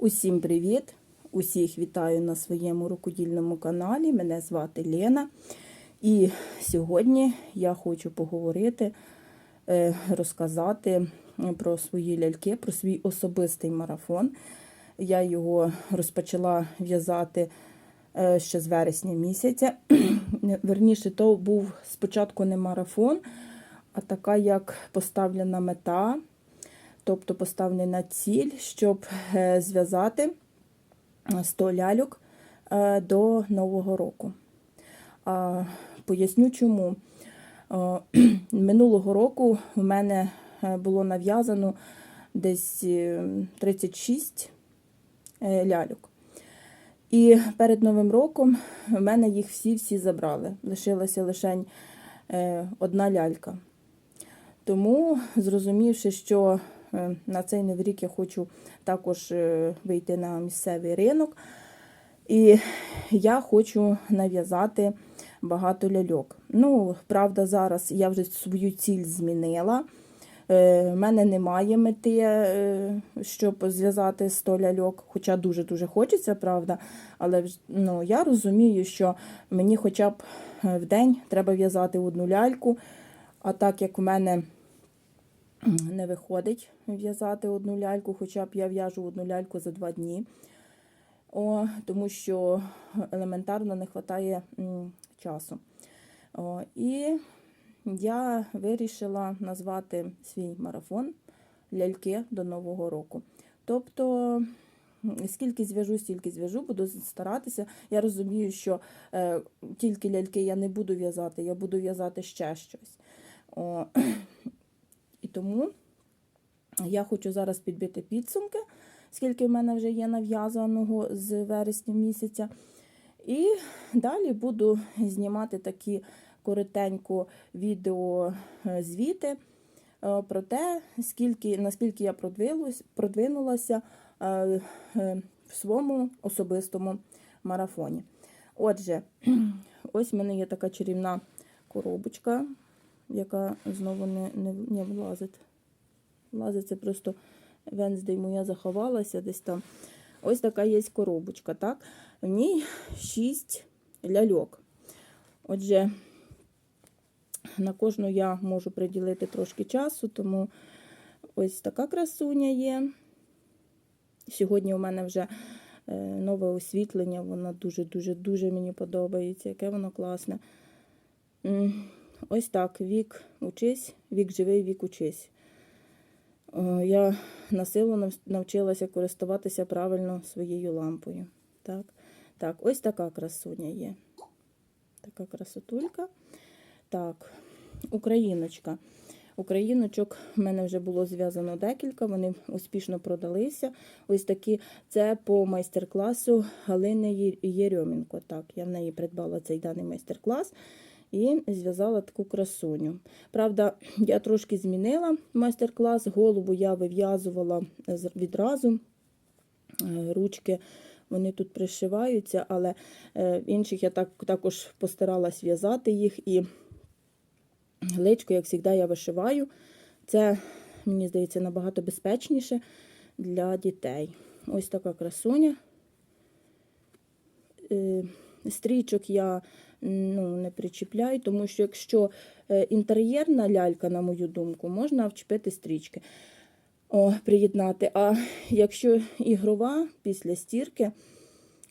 Усім привіт! Усіх вітаю на своєму рукодільному каналі. Мене звати Лена. І сьогодні я хочу поговорити, е, розказати про свої ляльки, про свій особистий марафон. Я його розпочала в'язати е, ще з вересня місяця. Верніше, то був спочатку не марафон, а така як поставлена мета тобто поставлена ціль, щоб е, зв'язати 100 ляльок е, до Нового року. Поясню чому. Е, Минулого року в мене було нав'язано десь 36 ляльок. І перед Новим роком в мене їх всі-всі забрали. Лишилася лише одна лялька. Тому, зрозумівши, що Е, на цей новий рік я хочу також е, вийти на місцевий ринок. І я хочу нав'язати багато ляльок. Ну, правда, зараз я вже свою ціль змінила. У е, мене немає мети, щоб зв'язати 100 ляльок, хоча дуже-дуже хочеться, правда. Але ну, я розумію, що мені хоча б в день треба в'язати одну ляльку. А так як в мене не виходить в'язати одну ляльку, хоча б я в'яжу одну ляльку за два дні, О, тому що елементарно не вистачає часу. О, І я вирішила назвати свій марафон ляльки до Нового року. Тобто, скільки зв'яжу, стільки зв'яжу, буду старатися. Я розумію, що е, тільки ляльки я не буду в'язати, я буду в'язати ще щось. О, і тому я хочу зараз підбити підсумки, скільки в мене вже є нав'язаного з вересня місяця. І далі буду знімати такі коротенько відеозвіти е, про те, скільки, наскільки я продвинулася е, е, в своєму особистому марафоні. Отже, ось в мене є така чарівна коробочка яка знову не не, не влазить. Влазить це просто Венздей моя заховалася десь там. Ось така є коробочка. так? В ній 6 ляльок. Отже, на кожну я можу приділити трошки часу, тому ось така красуня є. Сьогодні у мене вже е, нове освітлення, воно дуже-дуже-дуже мені подобається, яке воно класне. Ось так, вік учись, вік живий, вік учись. Я на силу навчилася користуватися правильно своєю лампою. Так, так, ось така красуня є. Така красотулька. Так, україночка. Україночок в мене вже було зв'язано декілька, вони успішно продалися. Ось такі це по майстер-класу Галини Єрьомінко. Так, я в неї придбала цей даний майстер-клас і зв'язала таку красуню. Правда, я трошки змінила майстер-клас, голову я вив'язувала відразу, е, ручки. Вони тут пришиваються, але е, інших я так, також постаралась в'язати їх. І личко, як завжди, я вишиваю. Це, мені здається, набагато безпечніше для дітей. Ось така красуня. Стрічок я ну, не причіпляю, тому що якщо е, інтер'єрна лялька, на мою думку, можна вчепити стрічки, о, приєднати. А якщо ігрова після стірки,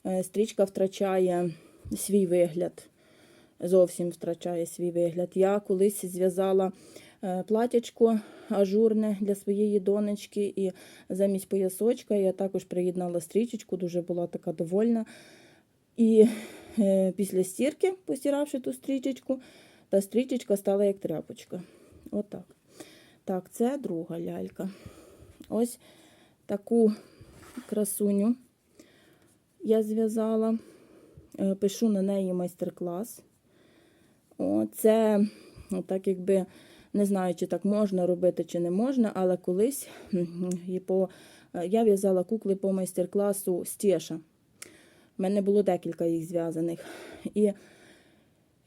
е, стрічка втрачає свій вигляд, зовсім втрачає свій вигляд. Я колись зв'язала е, платячко ажурне для своєї донечки, і замість поясочка я також приєднала стрічечку, дуже була така довольна. І після стірки, постиравши ту стрічечку, та стрічечка стала як тряпочка. Отак. Так, це друга лялька. Ось таку красуню я зв'язала, е, пишу на неї майстер-клас. Це, так якби, не знаю, чи так можна робити, чи не можна, але колись е, я в'язала кукли по майстер-класу Стеша. У мене було декілька їх зв'язаних. І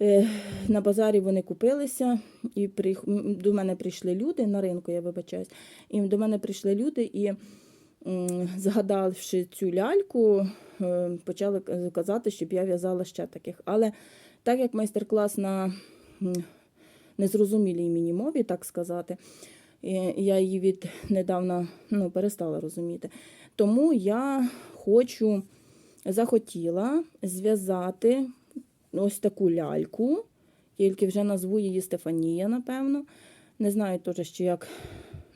е, на базарі вони купилися, і при, до мене прийшли люди на ринку, я вибачаюсь, і до мене прийшли люди і згадавши цю ляльку, е, почали казати, щоб я в'язала ще таких. Але так як майстер-клас на незрозумілій мені мові, так сказати, я її від недавно ну, перестала розуміти. Тому я хочу, захотіла зв'язати ось таку ляльку, тільки вже назву її Стефанія, напевно. Не знаю теж ще як.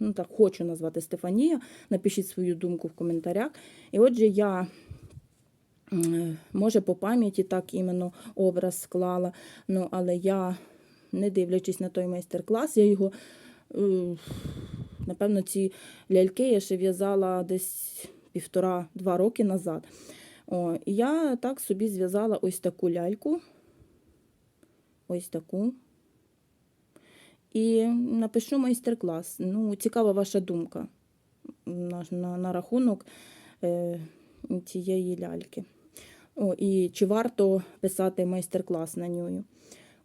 Ну так, хочу назвати Стефанія. Напишіть свою думку в коментарях. І отже, я, може, по пам'яті так іменно образ склала. Ну, але я, не дивлячись на той майстер-клас, я його, е, напевно, ці ляльки я ще в'язала десь півтора-два роки назад. О, я так собі зв'язала ось таку ляльку. Ось таку. І напишу майстер-клас. Ну, цікава ваша думка на, на, на рахунок е, цієї ляльки. О, і чи варто писати майстер-клас на нього?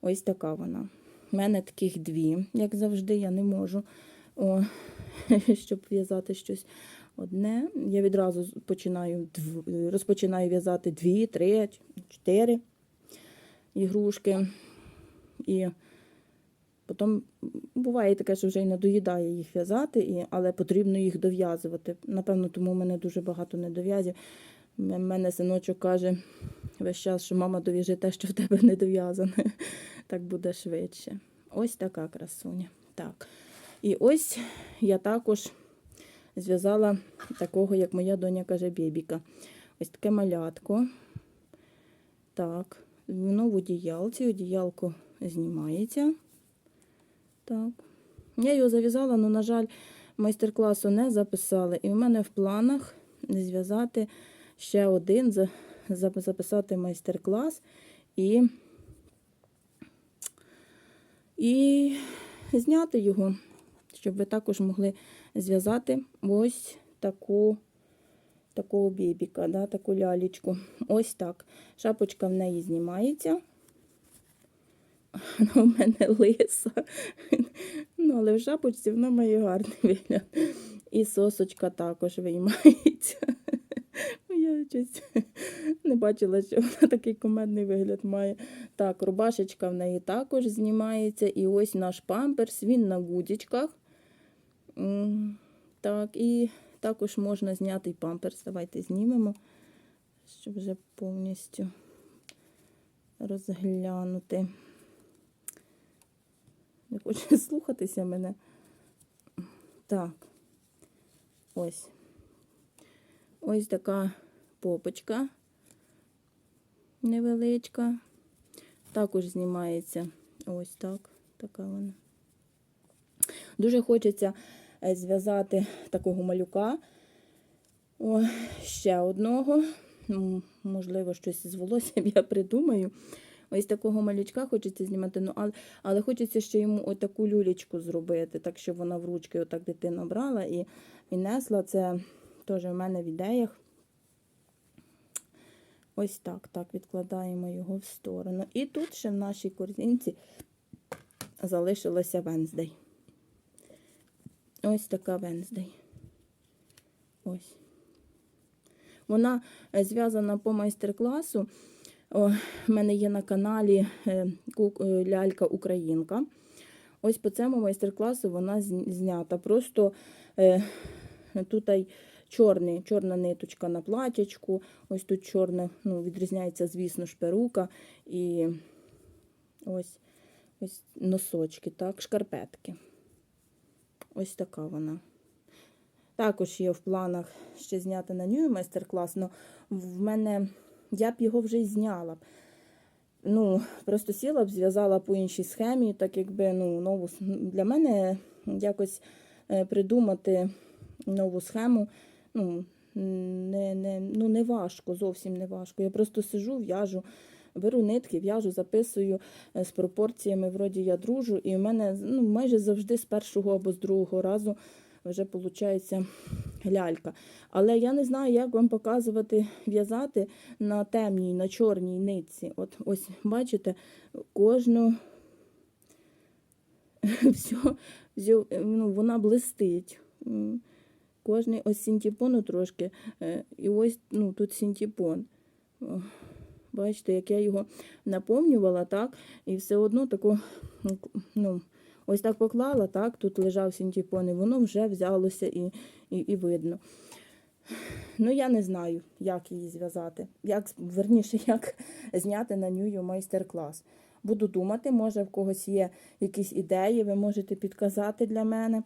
Ось така вона. У мене таких дві, як завжди, я не можу, о, щоб в'язати щось одне. Я відразу починаю розпочинаю в'язати дві, три, чотири ігрушки. І Потім буває таке, що вже й надоїдає їх в'язати, і, але потрібно їх дов'язувати. Напевно, тому в мене дуже багато недов'язів. У мене синочок каже весь час, що мама дов'яжи те, що в тебе не дов'язане. Так буде швидше. Ось така красуня. Так. І ось я також зв'язала такого, як моя доня каже, бібіка. Ось таке малятко. Так, воно в одіялці, одіялко знімається. Так. Я його зав'язала, але, на жаль, майстер-класу не записали. І в мене в планах зв'язати ще один, за- за- записати майстер-клас і, і зняти його, щоб ви також могли зв'язати ось таку. Такого бібіка, да, таку лялечку. Ось так. Шапочка в неї знімається. Вона в мене лиса. Ну, але в шапочці вона має гарний вигляд. І сосочка також виймається. Ну, Я щось не бачила, що вона такий комедний вигляд має. Так, рубашечка в неї також знімається. І ось наш памперс, він на гудзичках. Так, і також можна зняти памперс. Давайте знімемо, щоб вже повністю розглянути. Не хоче слухатися мене. Так. Ось. Ось така попочка невеличка. Також знімається ось так. Така вона. Дуже хочеться зв'язати такого малюка. О, ще одного. Можливо, щось з волоссям я придумаю. Ось такого малючка хочеться знімати, ну, але, але хочеться ще йому отаку люлечку зробити, так щоб вона в ручки отак дитина брала і, і несла. Це теж в мене в ідеях. Ось так, так, відкладаємо його в сторону. І тут ще в нашій корзинці залишилася Венздей. Ось така Венздей. Ось. Вона е, зв'язана по майстер-класу. В мене є на каналі е, е, Лялька Українка. Ось по цьому майстер-класу вона знята. Просто е, тут чорний, чорна ниточка на платячку, ось тут чорна, ну, відрізняється, звісно ж, перука і ось, ось носочки, так, шкарпетки. Ось така вона. Також є в планах ще зняти на нього майстер-клас, але в мене я б його вже й зняла. Ну, просто сіла б, зв'язала по іншій схемі, так якби ну, нову для мене якось е, придумати нову схему. Ну, не, не, ну, не важко, зовсім не важко. Я просто сижу, в'яжу, беру нитки, в'яжу, записую е, з пропорціями, вроді я дружу, і в мене ну, майже завжди з першого або з другого разу вже виходить лялька. Але я не знаю, як вам показувати в'язати на темній, на чорній нитці. От ось бачите, кожну все, ну, вона блистить. Кожний ось синтепону трошки. е, І ось ну, тут синтепон. Бачите, як я його наповнювала, так, і все одно таку, ну, ось так поклала, так, тут лежав синтепон, і воно вже взялося і, і, і видно. Ну, я не знаю, як її зв'язати. Як, верніше, як зняти на нього майстер-клас. Буду думати, може, в когось є якісь ідеї, ви можете підказати для мене,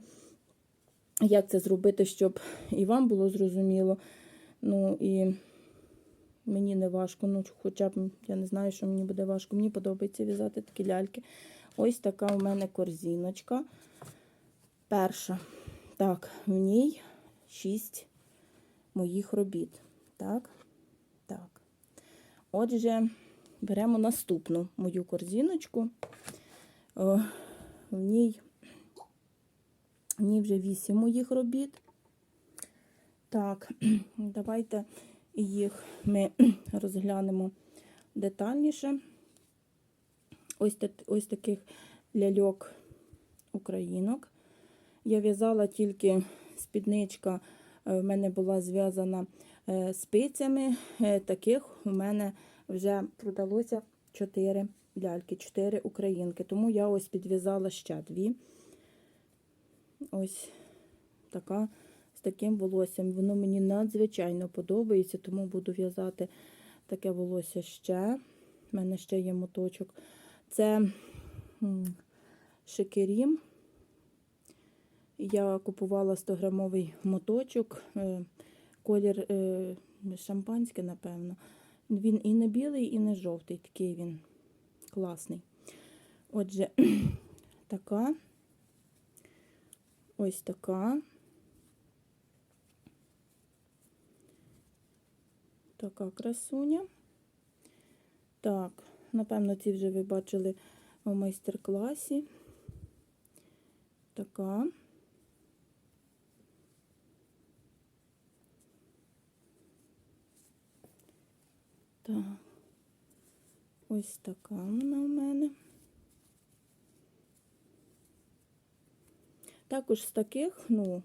як це зробити, щоб і вам було зрозуміло. Ну і мені не важко, ну хоча б я не знаю, що мені буде важко. Мені подобається в'язати такі ляльки. Ось така у мене корзиночка. Перша. Так, в ній 6 моїх робіт. Так, так. Отже, беремо наступну мою корзиночку. О, в ній, в ній вже 8 моїх робіт. Так, давайте їх ми розглянемо детальніше. Ось, ось таких ляльок українок. Я в'язала тільки спідничка, е, в мене була зв'язана е, спицями. Е, Таких у мене вже продалося 4 ляльки, 4 українки. Тому я ось підв'язала ще дві. Ось така таким волоссям. Воно мені надзвичайно подобається, тому буду в'язати таке волосся ще. У мене ще є моточок. Це шикерім. Я купувала 100-грамовий моточок, е, колір е, шампанське, напевно. Він і не білий, і не жовтий, такий він класний. Отже, така, ось така. Така красуня. Так, напевно, ці вже ви бачили у майстер-класі. Така. Так. Ось така вона у мене. Також з таких, ну,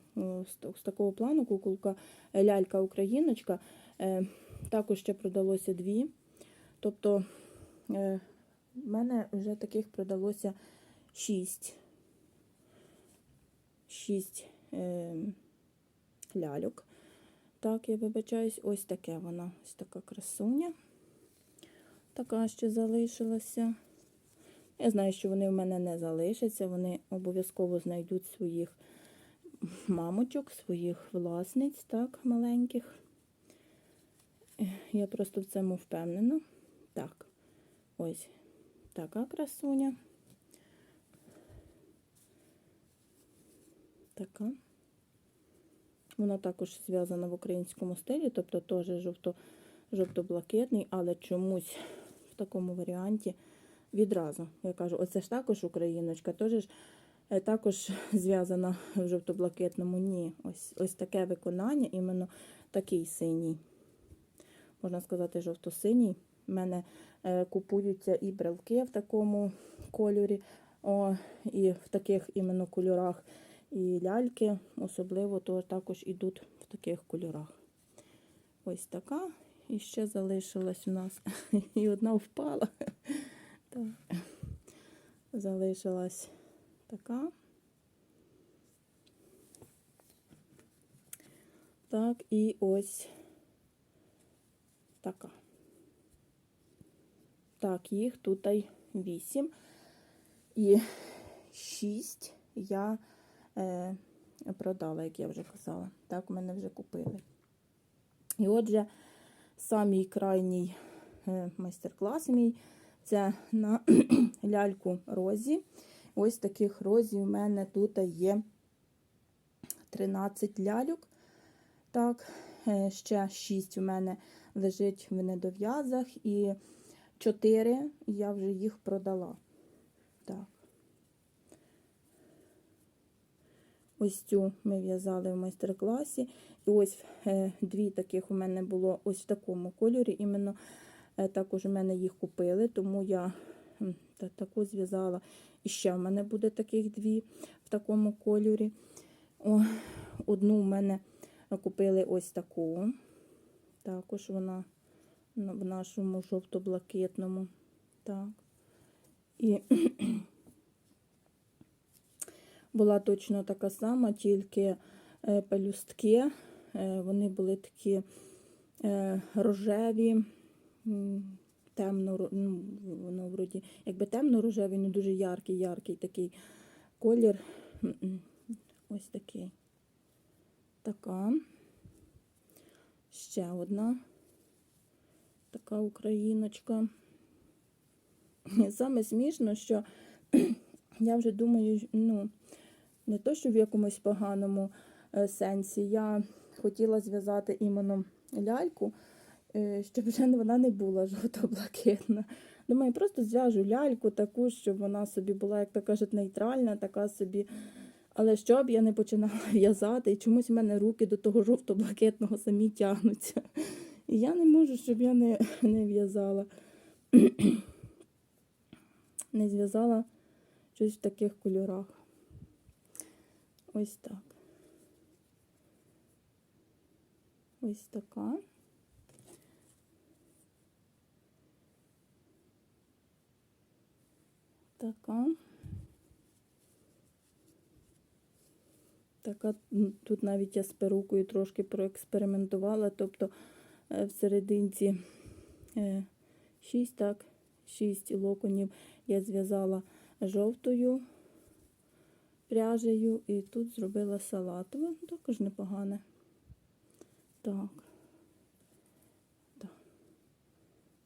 з, такого плану куколка е, лялька Україночка, е, також ще продалося дві. Тобто е, в мене вже таких продалося шість. Шість е, ляльок. Так, я вибачаюсь, ось таке вона, ось така красуня. Така ще залишилася. Я знаю, що вони в мене не залишаться, вони обов'язково знайдуть своїх мамочок, своїх власниць, так, маленьких. Я просто в цьому впевнена. Так, ось така красуня. Така. Вона також зв'язана в українському стилі, тобто теж жовто, жовто-блакитний, але чомусь в такому варіанті відразу. Я кажу, оце ж також україночка, теж е, також зв'язана в жовто-блакитному. Ні, ось, ось таке виконання, іменно такий синій. Можна сказати, жовто-синій. У мене е, купуються і брелки в такому кольорі, о, і в таких іменно кольорах. І ляльки особливо то також ідуть в таких кольорах. Ось така. І ще залишилась у нас. І одна впала. Так. Залишилась така. Так, і ось така. Так, їх тут вісім. І шість я е, продала, як я вже казала. Так, мене вже купили. І отже, самий крайній е, майстер-клас мій це на ляльку розі. Ось таких розів у мене тут є 13 ляльок. Так, е, ще 6 у мене лежить в недов'язах, і 4 я вже їх продала. Так. Ось цю ми в'язали в майстер-класі. І ось е, дві таких у мене було ось в такому кольорі. Іменно е, також у мене їх купили, тому я та, таку зв'язала. І ще в мене буде таких дві в такому кольорі. О, одну у мене Купили ось таку. Також вона в нашому жовто-блакитному. Так. І була точно така сама, тільки е, пелюстки. е, Вони були такі е, рожеві, темно, ну, воно вроді, якби темно-рожевий, ну дуже яркий, яркий такий колір. Ось такий. Така. Ще одна така україночка. Саме смішно, що я вже думаю, ну, не то, що в якомусь поганому е, сенсі. Я хотіла зв'язати іменно ляльку, е, щоб вже вона не була жовто-блакитна. Думаю, просто зв'яжу ляльку таку, щоб вона собі була, як то кажуть, нейтральна, така собі. Але щоб я не починала в'язати, і чомусь в мене руки до того жовто-блакитного самі тягнуться. І я не можу, щоб я не, не в'язала. не зв'язала щось в таких кольорах. Ось так. Ось така. Така. Така, тут навіть я з перукою трошки проекспериментувала, тобто е, в серединці 6, так, 6 локонів я зв'язала жовтою пряжею і тут зробила салатове, також непогане. Так. Так.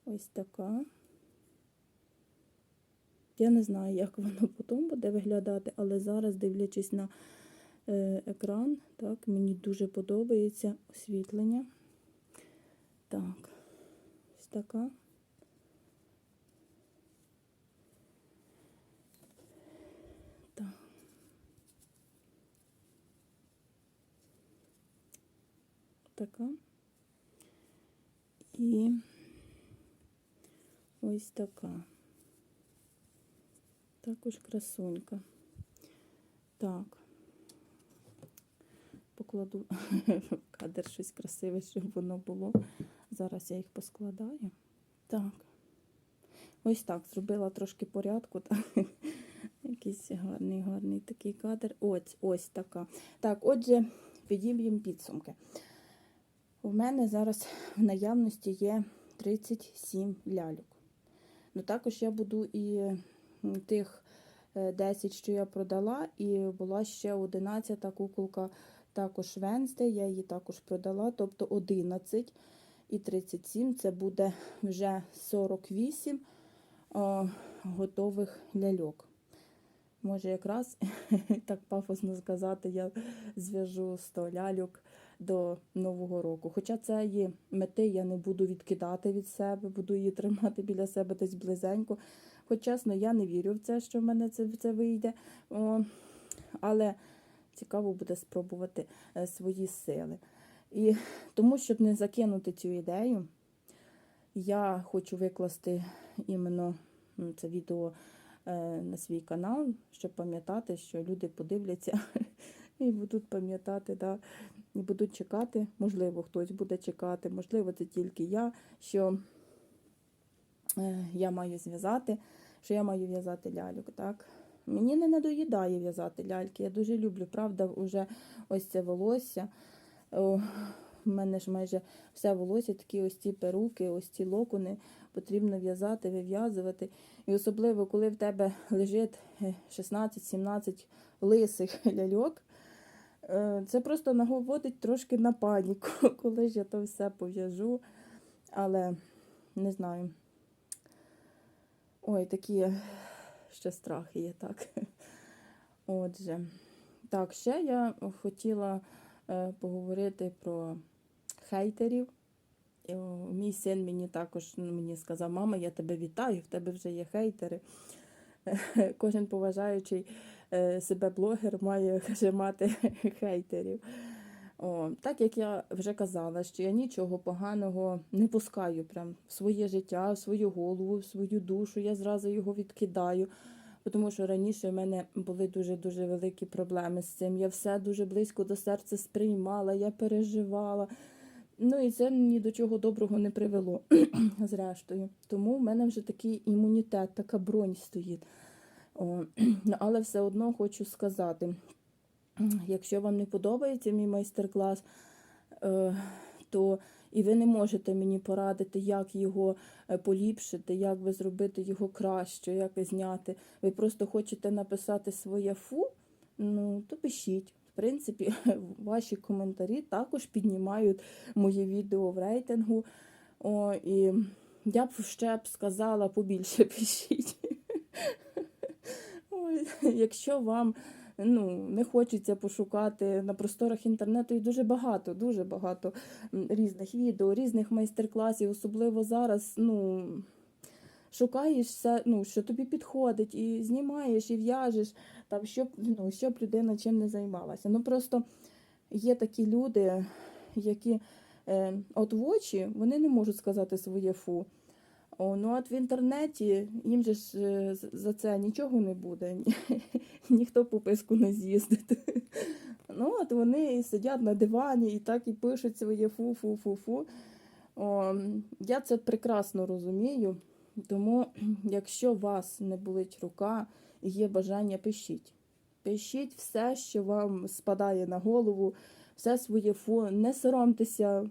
Ось така. Я не знаю, як воно потім буде виглядати, але зараз, дивлячись на е, екран, так, мені дуже подобається освітлення. Так, ось така. Так. Така. І ось така. Також красунька. Так. Покладу в кадр щось красиве, щоб воно було. Зараз я їх поскладаю. Так. Ось так, зробила трошки порядку. Якийсь гарний, гарний такий кадр. Ось, ось така. Так, отже, підіб'ємо підсумки. У мене зараз в наявності є 37 ляльок. Ну, також я буду і тих е, 10, що я продала, і була ще 11 куколка, також Венсдей, я її також продала, тобто 11 і 37 це буде вже 48 о, готових ляльок. Може, якраз так пафосно сказати, я зв'яжу 100 ляльок до Нового року. Хоча цієї мети я не буду відкидати від себе, буду її тримати біля себе десь близенько. Хоч чесно, я не вірю в це, що в мене це, це вийде. О, але цікаво буде спробувати е, свої сили. І тому, щоб не закинути цю ідею, я хочу викласти іменно це відео е, на свій канал, щоб пам'ятати, що люди подивляться і будуть пам'ятати, да, і будуть чекати. Можливо, хтось буде чекати, можливо, це тільки я, що е, я маю зв'язати, що я маю в'язати ляльок. так. Мені не надоїдає в'язати ляльки. Я дуже люблю, правда, вже ось це волосся. В мене ж майже все волосся, такі ось ці перуки, ось ці локони потрібно в'язати, вив'язувати. І особливо, коли в тебе лежить е, 16-17 лисих ляльок, е, це просто наводить трошки на паніку, коли ж я то все пов'яжу. Але не знаю. Ой, такі ще страхи є, так. Отже, так, ще я хотіла е, поговорити про хейтерів. Мій син мені також ну, мені сказав, мама, я тебе вітаю, в тебе вже є хейтери. Кожен поважаючий е, себе блогер має каже, мати хейтерів. О, так як я вже казала, що я нічого поганого не пускаю прям в своє життя, в свою голову, в свою душу, я зразу його відкидаю. Тому що раніше в мене були дуже-дуже великі проблеми з цим. Я все дуже близько до серця сприймала, я переживала. Ну і це ні до чого доброго не привело, зрештою. Тому в мене вже такий імунітет, така бронь стоїть. О, але все одно хочу сказати, якщо вам не подобається мій майстер-клас, е, то і ви не можете мені порадити, як його е, поліпшити, як би зробити його краще, як зняти. Ви просто хочете написати своє фу, ну то пишіть. В принципі, ваші коментарі також піднімають мої відео в рейтингу. О, і я б ще б сказала побільше пишіть. Якщо вам ну, не хочеться пошукати на просторах інтернету, і дуже багато, дуже багато різних відео, різних майстер-класів, особливо зараз, ну. Шукаєш все, ну, що тобі підходить, і знімаєш, і в'яжеш, там, щоб, ну, щоб людина чим не займалася. Ну просто є такі люди, які е, от в очі вони не можуть сказати своє фу. О, ну от в інтернеті їм же ж е, за це нічого не буде, ніхто по писку не з'їздить. Ну, от вони і сидять на дивані і так і пишуть своє фу-фу-фу-фу. Я це прекрасно розумію. Тому, якщо у вас не болить рука і є бажання, пишіть. Пишіть все, що вам спадає на голову, все своє фу, не соромтеся.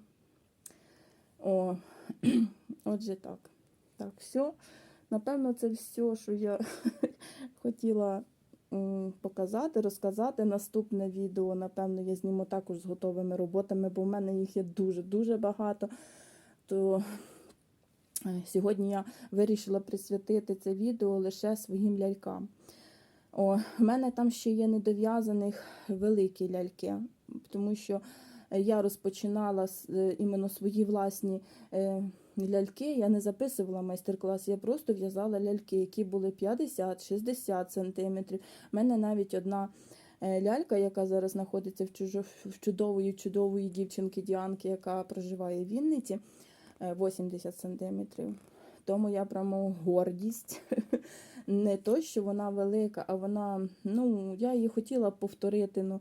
О, отже, так. Так, все. Напевно, це все, що я хотіла показати, розказати. Наступне відео, напевно, я зніму також з готовими роботами, бо в мене їх є дуже-дуже багато. То е, сьогодні я вирішила присвятити це відео лише своїм лялькам. О, в мене там ще є недов'язаних великі ляльки, тому що я розпочинала е, іменно свої власні е, ляльки. Я не записувала майстер-клас, я просто в'язала ляльки, які були 50-60 сантиметрів. У мене навіть одна е, лялька, яка зараз знаходиться в, чудової, чудової дівчинки Діанки, яка проживає в Вінниці, е, 80 сантиметрів. То моя прямо гордість. Не то, що вона велика, а вона, ну, я її хотіла повторити. Ну, е,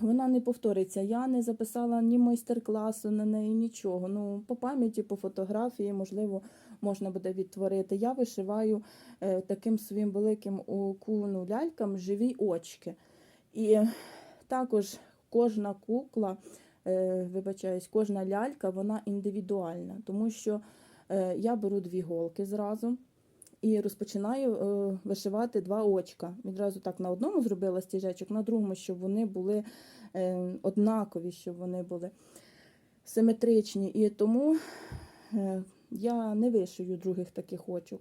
вона не повториться. Я не записала ні майстер-класу на неї, нічого. Ну, по пам'яті, по фотографії, можливо, можна буде відтворити. Я вишиваю е, таким своїм великим у куну лялькам живі очки. І також кожна кукла, е, вибачаюсь, кожна лялька, вона індивідуальна, тому що е, я беру дві голки зразу. І розпочинаю е, вишивати два очка. Відразу так на одному зробила стіжечок, на другому, щоб вони були е, однакові, щоб вони були симетричні. І тому е, я не вишию других таких очок.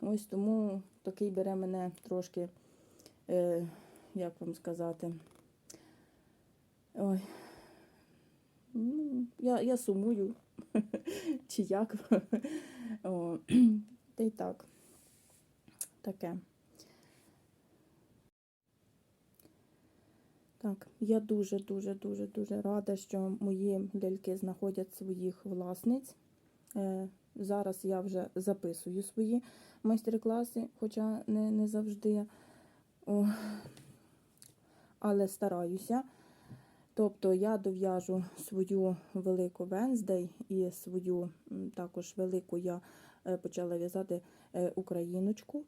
Ось тому такий бере мене трошки, е, як вам сказати, ой, ну, я, я сумую, чи як. Та й так. Таке. Так, я дуже, дуже, дуже, дуже рада, що мої ляльки знаходять своїх власниць. Е, зараз я вже записую свої майстер-класи, хоча не, не завжди. О, але стараюся. Тобто я дов'яжу свою велику Венздей і свою також велику я е, почала в'язати е, україночку.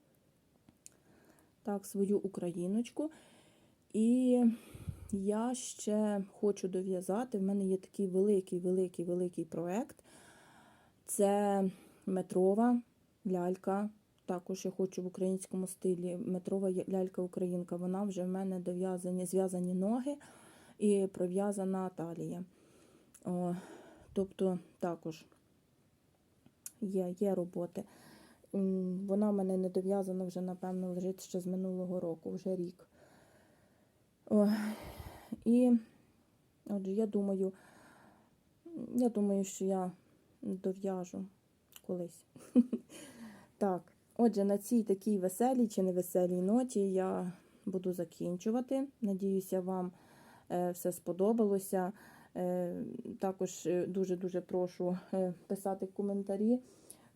Так, свою україночку. І я ще хочу дов'язати. В мене є такий великий, великий, великий проект. Це метрова лялька. Також я хочу в українському стилі метрова лялька-українка. Вона вже в мене дов'язані, зв'язані ноги і пров'язана талія. О, тобто також є, є роботи. Вона в мене не дов'язана вже, напевно, лежить ще з минулого року, вже рік. О, і отже, я думаю, я думаю, що я дов'яжу колись. Так, отже, на цій такій веселій чи невеселій ноті я буду закінчувати. Надіюся, вам все сподобалося. Е, Також е, дуже-дуже прошу е, писати коментарі,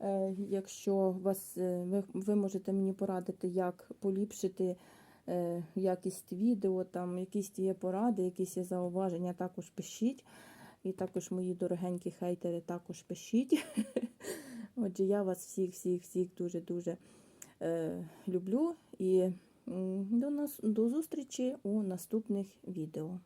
Е, Якщо вас, е, ви, ви можете мені порадити, як поліпшити е, якість відео, там якісь є поради, якісь є зауваження, також пишіть. І також мої дорогенькі хейтери також пишіть. Отже, я вас всіх, всіх, всіх дуже-дуже е, люблю і до, нас, до зустрічі у наступних відео.